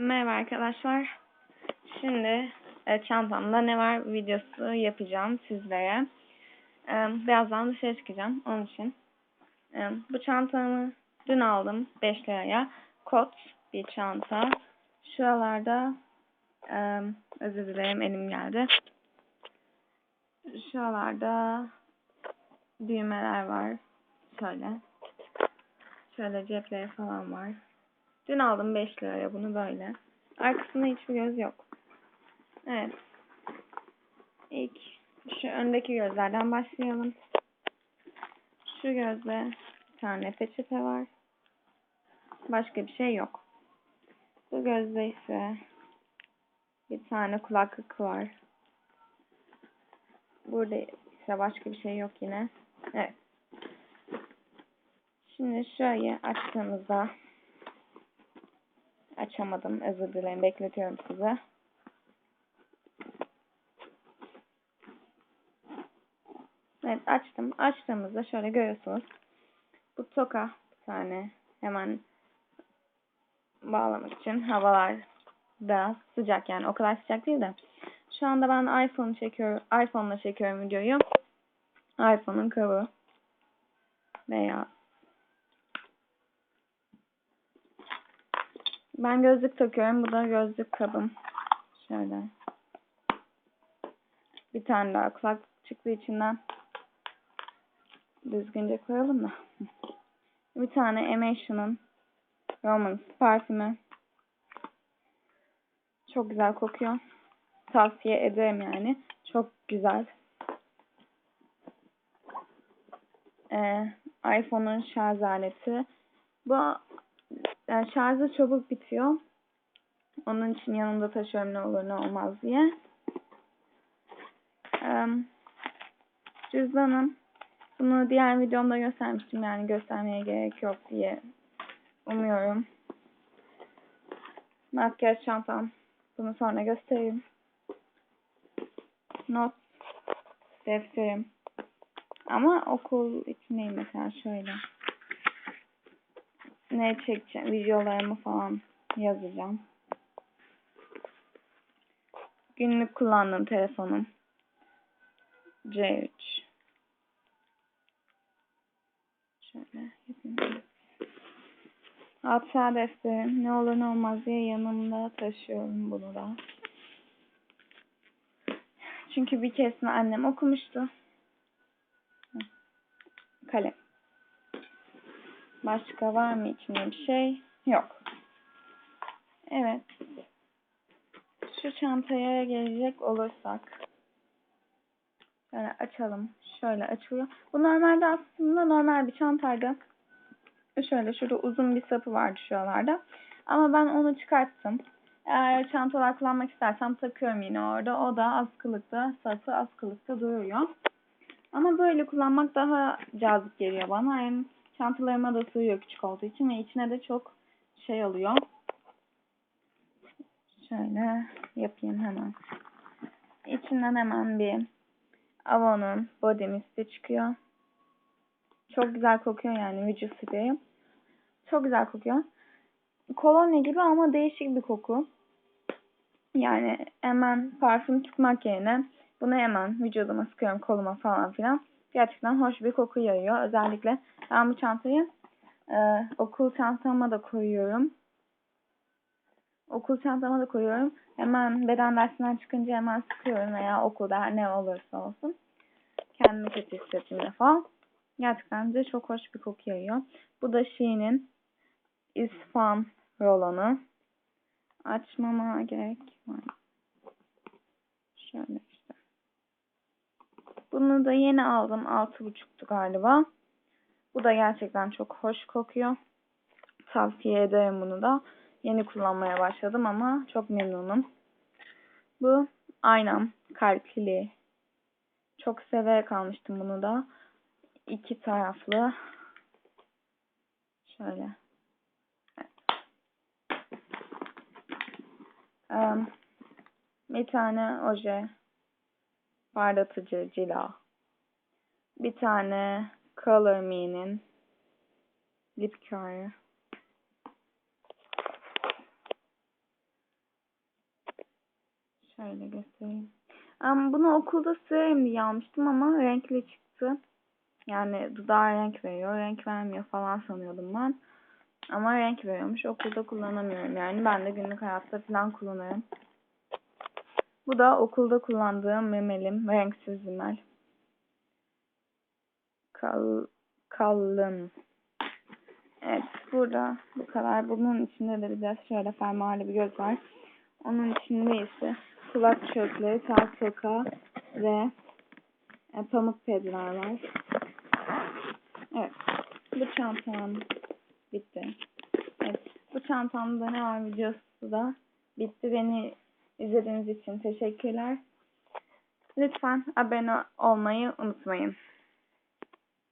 Merhaba arkadaşlar. Şimdi e, çantamda ne var videosu yapacağım sizlere. E, birazdan dışarı çıkacağım onun için. E, bu çantamı dün aldım 5 liraya. Kot bir çanta. Şuralarda e, özür dilerim elim geldi. Şuralarda düğmeler var. Şöyle. Şöyle cepleri falan var. Dün aldım 5 liraya bunu böyle. Arkasında hiçbir göz yok. Evet. İlk şu öndeki gözlerden başlayalım. Şu gözde bir tane peçete var. Başka bir şey yok. Bu gözde ise bir tane kulaklık var. Burada ise başka bir şey yok yine. Evet. Şimdi şöyle açtığımızda açamadım. Özür dilerim. Bekletiyorum size. Evet açtım. Açtığımızda şöyle görüyorsunuz. Bu toka bir tane hemen bağlamak için havalar da sıcak yani o kadar sıcak değil de. Şu anda ben iPhone çekiyorum. iPhone'la çekiyorum videoyu. iPhone'un kabı veya Ben gözlük takıyorum. Bu da gözlük kabım. Şöyle. Bir tane daha kulak çıktı içinden. Düzgünce koyalım da. Bir tane Emation'ın Romans parfümü. Çok güzel kokuyor. Tavsiye ederim yani. Çok güzel. Ee, iPhone'un şarj aleti. Bu yani şarjı çabuk bitiyor. Onun için yanımda taşıyorum ne olur ne olmaz diye. Cüzdanım. Bunu diğer videomda göstermiştim. Yani göstermeye gerek yok diye umuyorum. Makyaj çantam. Bunu sonra göstereyim. Not defterim. Ama okul için değil mesela şöyle ne çekeceğim, videolarımı falan yazacağım. Günlük kullandığım telefonum. C3. Şöyle yapayım. Hatıra defterim. Ne olur ne olmaz diye yanımda taşıyorum bunu da. Çünkü bir keresinde annem okumuştu. Kalem. Başka var mı içinde bir şey? Yok. Evet. Şu çantaya gelecek olursak. Şöyle açalım. Şöyle açılıyor. Bu normalde aslında normal bir çantaydı. Şöyle şurada uzun bir sapı vardı şuralarda. Ama ben onu çıkarttım. Eğer çantalar kullanmak istersem takıyorum yine orada. O da askılıkta, sapı askılıkta duruyor. Ama böyle kullanmak daha cazip geliyor bana. Hem Çantalarıma da sığıyor küçük olduğu için ve içine de çok şey oluyor. Şöyle yapayım hemen. İçinden hemen bir Avon'un body misti çıkıyor. Çok güzel kokuyor yani vücut spreyi. Çok güzel kokuyor. Kolonya gibi ama değişik bir koku. Yani hemen parfüm sıkmak yerine bunu hemen vücuduma sıkıyorum koluma falan filan gerçekten hoş bir koku yayıyor. Özellikle ben bu çantayı e, okul çantama da koyuyorum. Okul çantama da koyuyorum. Hemen beden dersinden çıkınca hemen sıkıyorum veya okulda ne olursa olsun. Kendimi kötü hissettiğimde falan. Gerçekten de çok hoş bir koku yayıyor. Bu da Shein'in İsfan rolonu. Açmama gerek var. Şöyle. Bunu da yeni aldım. 6,5'tu galiba. Bu da gerçekten çok hoş kokuyor. Tavsiye ederim bunu da. Yeni kullanmaya başladım ama çok memnunum. Bu aynam kalpli. Çok severek almıştım bunu da. İki taraflı. Şöyle. Bir tane oje parlatıcı cila. Bir tane Color Me'nin lip care. Şöyle göstereyim. Ama bunu okulda süreyim diye almıştım ama renkli çıktı. Yani dudağa renk veriyor, renk vermiyor falan sanıyordum ben. Ama renk veriyormuş. Okulda kullanamıyorum yani. Ben de günlük hayatta falan kullanıyorum. Bu da okulda kullandığım memelim. Renksiz rimel. Kal, kalın. Evet burada bu kadar. Bunun içinde de bir de şöyle fermuarlı bir göz var. Onun içinde ise kulak çöpleri, tel toka ve e, pamuk pedler var. Evet. Bu çantam bitti. Evet. Bu çantamda ne var videosu da bitti. Beni izlediğiniz için teşekkürler. Lütfen abone olmayı unutmayın.